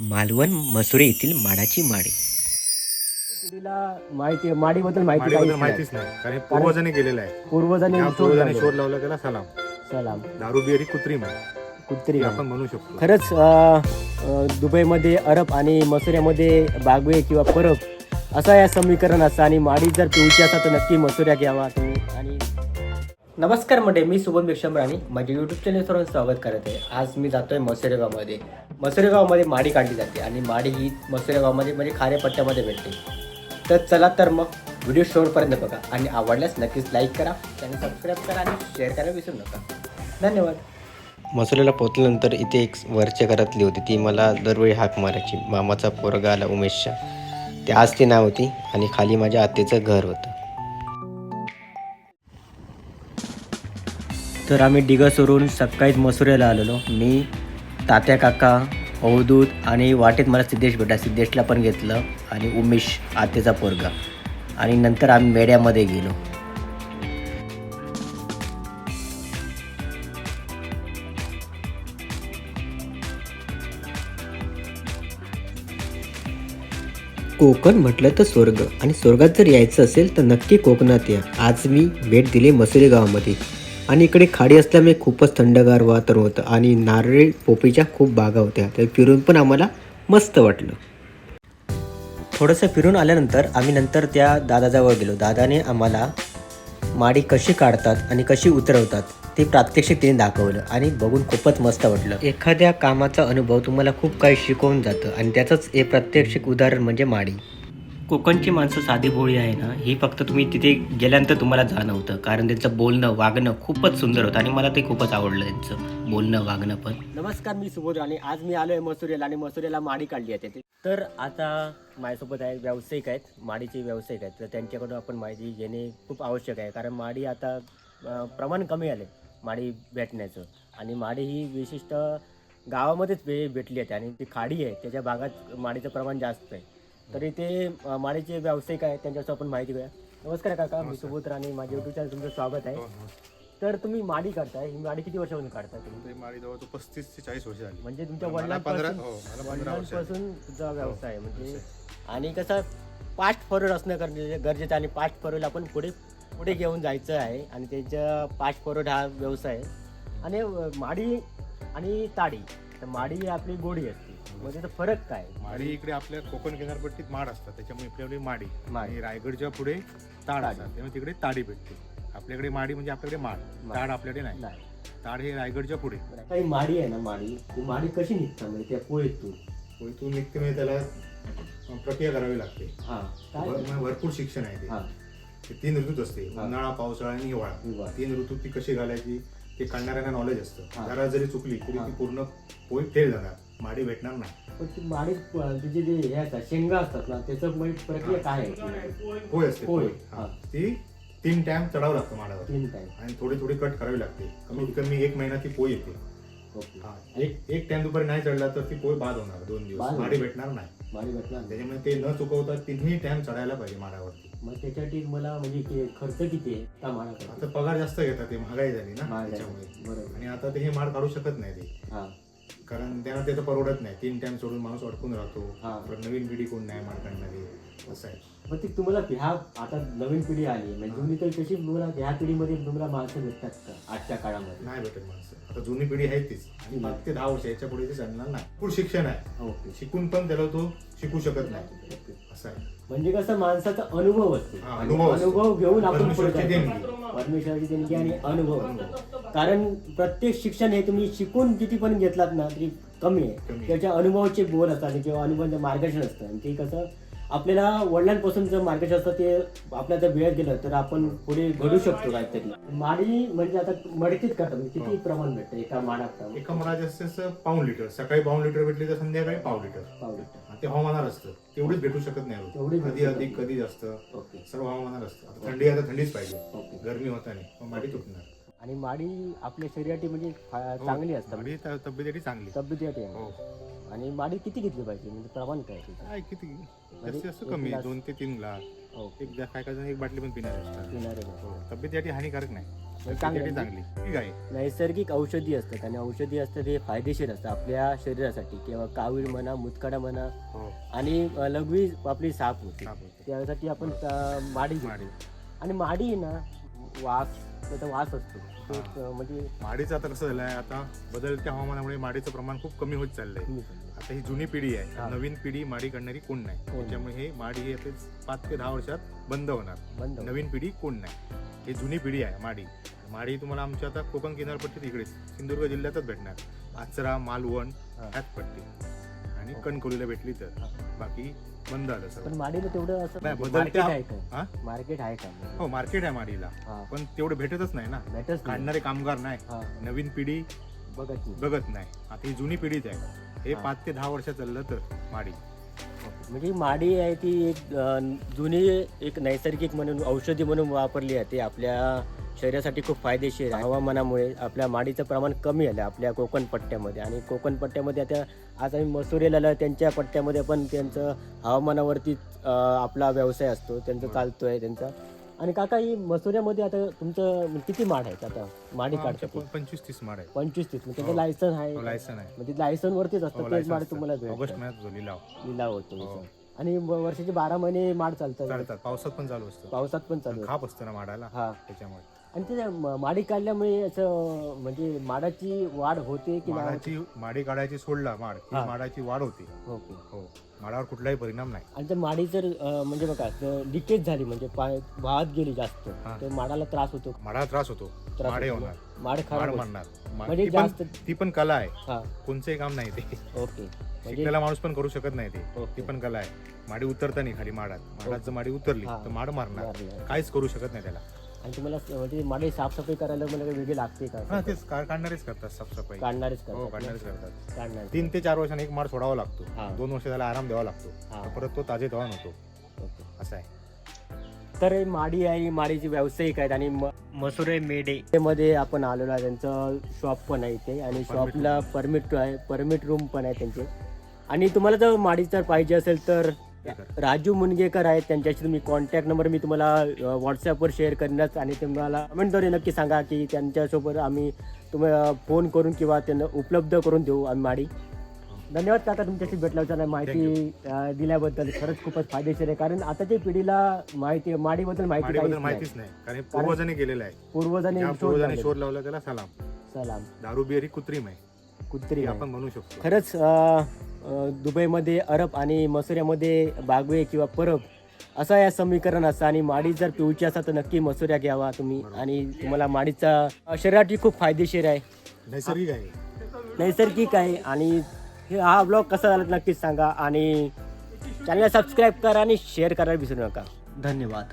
मालवण मसुरे येथील माडाची माडी. पिढीला माहिती माडीबद्दल माहिती माडीबद्दल माहितीच नाही. कारण हे पूर्वजांनी केलेलं आहे. पूर्वजांनी शोध पूर्वजांनी लावले. शोध लावला त्याला सलाम. सलाम. दारू बिअरी कृत्रिम आहे. कुत्री हे आपण म्हणू शकतो. खरंच अं, अं, दुबईमध्ये अरब आणि मसुऱ्यामध्ये बागवे किंवा परब असं या समीकरण असतं आणि माडी जर पिवची असा तर नक्की मसुऱ्या घ्यावा. तुम्ही नमस्कार मंडळी मी सुबोध भिक्षमराणी माझ्या यूट्यूब चॅनल सर्वांचं स्वागत करत आहे. आज मी जातोय मसुरेगावमध्ये मसुरेगावमध्ये माडी काढली जाते आणि माडी ही मसुरेगावमध्ये म्हणजे खाऱ्या पट्ट्यामध्ये भेटते. तर चला तर मग व्हिडिओ शेवटपर्यंत बघा आणि आवडल्यास नक्कीच लाईक करा चॅनल सबस्क्राईब करा आणि शेअर करायला विसरू नका. धन्यवाद. मसुरेला पोहोचल्यानंतर इथे एक वरच्या घरातली होती. ती मला दरवेळी हाक मारायची. मामाचा पोरगा आला उमेशच्या ते आज ती नाव होती आणि खाली माझ्या आत्तेचं घर होतं. तर आम्ही डिगसवरून सकाळीच मसुऱ्याला आलेलो. मी तात्या काका अवधूत आणि वाटेत मला सिद्धेश भेटा सिद्धेशला पण घेतलं आणि उमेश आतेचा पोरगा. आणि नंतर आम्ही मेड्यामध्ये गेलो. कोकण म्हटलं तर स्वर्ग. आणि स्वर्गात जर यायचं असेल तर नक्की कोकणात या. आज मी भेट दिली मसुरे गावामध्ये. आणि इकडे खाडी असल्यामुळे खूपच थंडगार वातावरण होतं आणि नारळी पोपीच्या खूप बागा होत्या. ते फिरून पण आम्हाला मस्त वाटलं. थोडंसं फिरून आल्यानंतर आम्ही नंतर त्या दादाजवळ गेलो. दादाने आम्हाला माडी कशी काढतात आणि कशी उतरवतात ते प्रात्यक्षिक तिने दाखवलं आणि बघून खूपच मस्त वाटलं. एखाद्या कामाचा अनुभव तुम्हाला खूप काही शिकवून जातं आणि त्याचंच हे प्रात्यक्षिक उदाहरण म्हणजे माडी. कोकणची माणसं साधी भोळी आहे ना ही फक्त तुम्ही तिथे गेल्यानंतर तुम्हाला जाणवतं. कारण त्यांचं बोलणं वागणं खूपच सुंदर होतं आणि मला ते खूपच आवडलं त्यांचं बोलणं वागणं पण. नमस्कार मी सुबोध आणि आज मी आलोय मसुरेला आणि मसुरेला माडी काढली आहे तर आता माझ्यासोबत आहे व्यावसायिक आहेत माडीचे व्यावसायिक आहेत. तर त्यांच्याकडून आपण माहिती घेणे खूप आवश्यक आहे. कारण माडी आता प्रमाण कमी आले माडी भेटण्याचं. आणि माडी ही विशिष्ट गावामध्येच भेटली आहे आणि ती खाडी आहे त्याच्या भागात माडीचं प्रमाण जास्त आहे. तर इथे माडीचे व्यावसायिक आहेत त्यांच्यापासून आपण माहिती घेऊया. नमस्कार काका मी सुबोध राणे माझ्या युट्यूब चॅनल तुमचं स्वागत आहे. हो, हो. तर तुम्ही माडी काढताय ही माडी किती वर्षापासून काढताय तुम्ही? ते जवळ पस्तीस ते चाळीस वर्ष झाली. म्हणजे तुमच्या मला पंधरा वडिलांपासून हो मला पंधरा वर्ष झाली. वडिलांपासून तुझा व्यवसाय आहे म्हणजे आणि कसं पास्ट फॉरवर्ड असणं गरजे- गरजेचं आहे आणि पास्ट फॉरवर्ड आपण पुढे पुढे घेऊन जायचं आहे आणि त्यांच्या पास्ट फॉरवर्ड हा व्यवसाय आहे. आणि अं, माडी आणि ताडी तर माडी ही आपली गोडी असते. म्हणजे त्याचा फरक काय? माडी इकडे आपल्या कोकण किनारपट्टीत माड असतात त्याच्यामुळे आपल्याकडे माडी माडी. आणि रायगडच्या पुढे ताड असतात त्यामुळे तिकडे ताडी भेटते. आपल्याकडे माडी म्हणजे आपल्याकडे माड माड. ताड आपल्याकडे नाही. नाही. ताड हे रायगडच्या पुढे. काही माडी आहे ना माडी? ती माडी कशी निघतात म्हणजे त्या पोळीतून इथून निघते म्हणजे त्याला प्रक्रिया करावी लागते. हा. काय? म्हणजे भरपूर शिक्षण आहे हा. ते तीन ऋतूत असते. हा. उन्हाळा पावसाळा आणि हिवाळा. हिवाळा. तीन ऋतूत ती कशी घालायची? ते काढणाऱ्यांना नॉलेज हा. असतं जरा जरी चुकली तरी हा. ती पूर्ण पोळी फेल जाणार माडी भेटणार नाही पण ती माडी तिचे जे हे असतात शेंगा असतात ना त्याचं म्हणजे प्रक्रिया काय आहे पोळी असते पोळी. हा. हा. ती तीन टाइम चढावं लागतं माडावर तीन टाइम आणि थोडी थोडी कट करावी लागते कमीत कमी एक महिना ती पोळी येते हा. एक एक टाइम दुपारी नाही चढला तर ती पोळी बाद होणार दोन दिवस. माडी भेटणार नाही माडी भेटणार त्याच्यामुळे ते न चुकवता तिन्ही टाइम चढायला पाहिजे माडावरती. मग त्याच्यासाठी मला म्हणजे कि- खर्च किती आहे? त्या आता माडाकडे पगार जास्त घेतात ते महागाई झाली ना महागाई. त्याच्यामुळे. बरोबर. आणि आता ते हे माड काढू शकत नाही ते. हा. कारण त्यांना त्याचं परवडत नाही. तीन टाइम सोडून माणूस अडकून राहतो. हा. परत नवीन पिढी कोण नाही माड काढणारी असं आहे. मग ती तुम्हाला ह्या आता नवीन पिढी आली म्हणजे जुनी तर कशी तुम्हाला ह्या पिढीमध्ये तुम्हाला माणसं भेटतात का आजच्या काळामध्ये? नाही भेटत माणसं. आता जुनी पिढी आहे तीच. आणि पाच ते दहा वर्ष याच्यापुढे ते चालणार नाही. पुढे शिक्षण आहे. ओके. शिकून पण त्याला तो शिकू शकत नाही. असं आहे. म्हणजे कसं माणसाचा अनुभव असतो. हा, आणि अनुभव असतो. अनुभव घेऊन आपण पुढे परमेश्वराची जातो. देणगी. परमेश्वराची देणगी आणि अनुभव कारण प्रत्येक शिक्षण हे तुम्ही शिकून किती पण घेतलात ना तरी कमी आहे. कमी आहे. त्याच्या अनुभवाचे बोल असतात आणि किंवा अनुभवाचं मार्गदर्शन असतं. आणि ते कसं आपल्याला वडिलांपासून जर मार्गदर्शन असतं ते आपल्या जर वेळ गेलं तर आपण पुढे घडू शकतो काहीतरी माडी म्हणजे आता मडकीत करतात म्हणजे किती हो. प्रमाण भेटतं एका माडात एका मळा जास्त पाऊन लिटर. सकाळी पाऊन लिटर भेटली तर संध्याकाळी पाव लिटर. पावली आणि ते हवामानावर असतं. तेवढीच भेटू शकत नाही. तेवढी कधी अधिक. कधी जास्त. सर्व हवामानावर असतं. थंडी आता थंडीच पाहिजे. गरमी होता नाही माडी तुटणार. आणि माडी आपल्या शरीरासाठी म्हणजे हो, चांगली असतात. माडी तब्येतीसाठी चांगली. तब्येतीसाठी हो. आणि माडी किती घेतली पाहिजे? म्हणजे प्रमाण काय आहे किती? म्हणजे जास्तीत जास्त कमी. दोन ते तीन ग्लास ओके एक काय काय जण एक बाटली पण पिणार असतात पिणारे लोक. हो, तब्येतीसाठी हानिकारक नाही. चांगलं तब्येतीसाठी आहे. चांगली. ठीक आहे. नैसर्गिक औषधी असतात आणि औषधी असतात हे फायदेशीर असतात आपल्या शरीरासाठी किंवा कावीळ म्हणा मुतखडा म्हणा. हो. आणि अ, लघवी आपली साफ होते. त्यासाठी आपण अ, माडी घेतो. माडी. आणि माडी ना वास त्याचा वास असतो तो एक, अ, म्हणजे माडीचं आता कसं झालंय आता बदलत्या हवामानामुळे माडीचं प्रमाण खूप कमी होत चाललंय. आता ही जुनी पिढी आहे. नवीन पिढी माडी काढणारी कोण नाही कोण. त्याच्यामुळे हे माडी हे आता पाच ते दहा वर्षात बंद होणार बंद. नवीन पिढी कोण नाही ही जुनी पिढी आहे माडी माडी तुम्हाला आमच्या आता कोकण किनारपट्टीत इकडेच सिंधुदुर्ग जिल्ह्यातच भेटणार आचरा मालवण हा. ह्याच पट्टी आणि. कणकवलीला भेटली तर. बाकी बंद आलं पण माडीला तेवढं असं नाही, मार्केट आहे का? हा? मार्केट आहे का? हो मार्केट आहे माडीला. हा. पण तेवढं भेटतच नाही ना. भेटच नाही. काढणारे कामगार नाही. हा. नवीन पिढी बघत नाही. बघत नाही. आता ही जुनी पिढीच आहे. हे हा. पाच ते दहा वर्ष चाललं तर माडी. म्हणजे माडी आहे ती एक अ, जुनी एक नैसर्गिक म्हणून औषधी म्हणून वापरली जाते आपल्या शरीरासाठी खूप फायदेशीर आहे. हवामानामुळे आपल्या माडीचं प्रमाण कमी आलं आपल्या कोकण पट्ट्यामध्ये. आणि कोकण पट्ट्यामध्ये आता आज आम्ही मसुरेला त्यांच्या पट्ट्यामध्ये पण त्यांचं हवामानावरती आपला व्यवसाय असतो. त्यांचं चालतोय त्यांचा. आणि काका ही मसुऱ्यामध्ये आता तुमचं किती माड आहेत आता? माडी काढतात प- पंचवीस तीस माड आहे पंचवीस तीस म्हणजे त्याचं हो. लायसन आहे. लायसन आहे. म्हणजे लायसन वरतीच हो, असतं तेच लायसन माड. तुम्हाला ऑगस्ट. महिन्यात लिलाव. लिलाव होतो हो. आणि वर्षाचे बारा महिने माड चालतात. पावसात पण चालू असतं. पावसात पण चालू आहे. खाप असतं ना माडाला हा. त्याच्यामुळे. आणि ते म- माडी काढल्यामुळे असं म्हणजे माडाची वाढ होते की नाही माडाची माडी काढायची सोडला माड की हा. माडाची वाढ होते? ओके. हो. माडावर कुठलाही परिणाम नाही. आणि जर माडी जर अं, म्हणजे बघा लिकेज झाली म्हणजे पाय वाहत गेली जास्त. हा. तर माडाला त्रास होतो. माडाला त्रास होतो. त्रास माडे होतो. होणार. माड माड खराब होते. म्हणणार मा- म्हणजे ती पण- जास्त- ती पण कला आहे. हा. कोणचंही काम नाही ते. ओके. म्हणजे शिकलेला माणूस पण करू शकत नाही ते. ओके. ती पण कला आहे. माडी उतरता नाही खाली माडात. माडात जर माडी उतरली हा. तर माड मारणार. मारणार. काहीच करू शकत नाही त्याला. आणि तुम्हाला म्हणजे माडी साफसफाई करायला मला काही वेगळी लागते हा का तेच. का- काढणारेच करतात साफसफाई. काढणारच हो करतात काढणारेच करतात. काढणार तीन ते चार वर्षांनी एक माड सोडावा लागतो. हा. दोन वर्ष त्याला आराम द्यावा लागतो. हा. परत तो ताजे तवान होतो. ओके. असं आहे. तर ही माडी आहे ही माडीची व्यावसायिक आहेत आणि म- मसुरे मेडे. मध्ये आपण आलेलो आहे. त्यांचं शॉप पण आहे इथे. आणि शॉपला परमिट आहे परमिट रूम पण आहे त्यांचे. आणि तुम्हाला जर माडी जर पाहिजे असेल तर. राजू मुनगेकर आहेत त्यांच्याशी तुम्ही कॉन्टॅक्ट नंबर मी तुम्हाला व्हॉट्सअपवर शेअर करीनच आणि तुम्हाला कमेंटद्वारे नक्की सांगा की त्यांच्यासोबत आम्ही तुम्हाला फोन करून किंवा त्यांना उपलब्ध करून देऊ आम्ही माडी. धन्यवाद काका तुमच्याशी भेटल्याच्या माहिती दिल्याबद्दल. खरंच खूपच फायदेशीर आहे. कारण आताच्या पिढीला माहिती माडीबद्दल माहिती. माहितीच नाही. कारण पूर्वजांनी केलेलं आहे. पूर्वजांनी शोध पूर्वजांनी लावले. त्याला सलाम. सलाम. दारू बिअर ही कृत्रिम आहे कुत्री आहे. आपण म्हणू शकतो. खरंच दुबईमध्ये अरब आणि मसुऱ्यामध्ये बागवे किंवा परब असं या समीकरण असतं. आणि माडी जर पिऊची असा तर नक्की मसुऱ्या घ्यावा तुम्ही. आणि तुम्हाला माडीचा शरीरासाठी खूप फायदेशीर आहे. नैसर्गिक आहे. नैसर्गिक आहे. आणि हे हा ब्लॉग कसा झाला नक्कीच सांगा. आणि चॅनलला सबस्क्राईब करा आणि शेअर करायला विसरू नका. धन्यवाद.